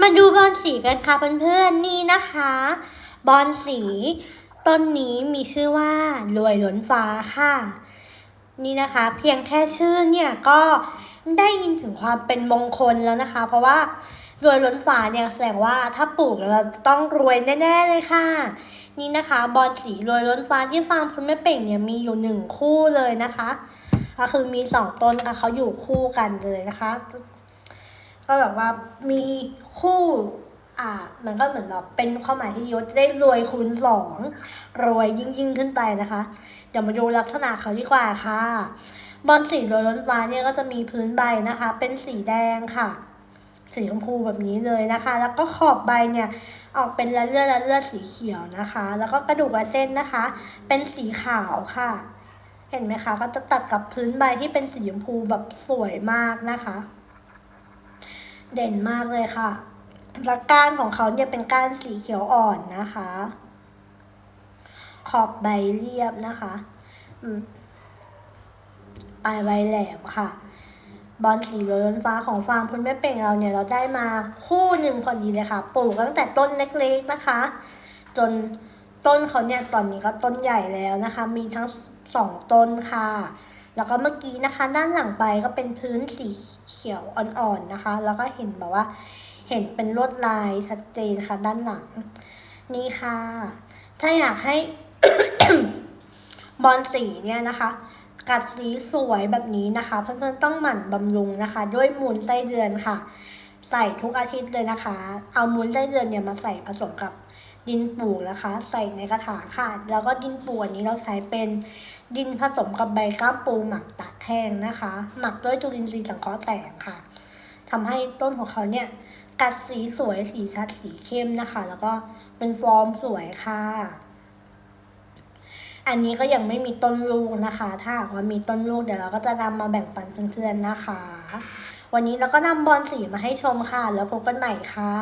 มาดูบอลสีกันค่ะเพื่อนๆนี่นะคะ บอลสีต้นนี้มีชื่อว่ารวยล้นฟ้าค่ะ นี่นะคะ เพียงแค่ชื่อเนี่ยก็ได้ยินถึงความเป็นมงคลแล้วนะคะ เพราะว่ารวยล้นฟ้าเนี่ยแสดงว่าถ้าปลูกเราจะต้องรวยแน่ๆเลยค่ะ นี่นะคะบอลสีรวยล้นฟ้าที่ฟาร์มคุณแม่เป่งเนี่ยมีอยู่หนึ่งคู่เลยนะคะก็คือมีสองต้นค่ะเขาอยู่คู่กันเลยนะคะ ก็แบบว่ามีคู่อ่ามันก็เหมือนแบบเป็นความหมายที่ดีว่าจะได้รวยคูณสองรวยยิ่งยิ่งขึ้นไปนะคะเดี๋ยวมาดูลักษณะเขาดีกว่าค่ะ บอลสีโดยล้นฟ้าเนี่ยก็จะมีพื้นใบนะคะ เป็นสีแดงค่ะ สีชมพูแบบนี้เลยนะคะ แล้วก็ขอบใบเนี่ยออกเป็นละเลือดละเลือดสีเขียวนะคะ แล้วก็กระดูกและเส้นนะคะ เป็นสีขาวค่ะ เห็นไหมคะ ก็จะตัดกับพื้นใบที่เป็นสีชมพูแบบสวยมากนะคะ เด่นมากเลยค่ะและก้านของเขาเนี่ยเป็นก้านสีเขียวอ่อนนะคะ ขอบใบเรียบนะคะปลายใบแหลมค่ะ บอลสีล้นฟ้าของฟาร์มคุณแม่เป่งเราเนี่ยเราได้มาคู่หนึ่งพอดีเลยค่ะ ปลูกตั้งแต่ต้นเล็กๆนะคะ จนต้นเขาเนี่ยตอนนี้ก็ต้นใหญ่แล้วนะคะ มีทั้งสองต้นค่ะ แล้วก็เมื่อกี้นะคะ ด้านหลังไปก็เป็นพื้นสีเขียวอ่อนๆนะคะ แล้วก็เห็นแบบว่า เห็นเป็นลวดลายชัดเจนค่ะ ด้านหลัง นี่ค่ะ ถ้าอยากให้ บอลสีเนี่ยนะคะกัดสีสวยแบบนี้นะคะ เพื่อนๆต้องหมั่นบำรุงนะคะ ด้วยมูลไส้เดือนค่ะ ใส่ทุกอาทิตย์เลยนะคะ เอามูลไส้เดือนเนี่ยมาใส่ผสมกับ ดินปลูกนะคะ ใส่ในกระถางค่ะ แล้วก็ดินปลูกอันนี้เราใช้เป็นดินผสมกับใบก้ามปูหมักตากแห้งนะคะ หมักด้วยจุลินทรีย์สังเคราะห์แสงค่ะทำให้ต้นของเขาเนี่ยกัดสีสวยสีชัดสีเข้มนะคะ แล้วก็เป็นฟอร์มสวยค่ะ อันนี้ก็ยังไม่มีต้นลูกนะคะ ถ้าว่ามีต้นลูกเดี๋ยวเราก็จะนำมาแบ่งปันเพื่อนๆนะคะ วันนี้เราก็นำบอลสีมาให้ชมค่ะ แล้วพบกันใหม่ค่ะ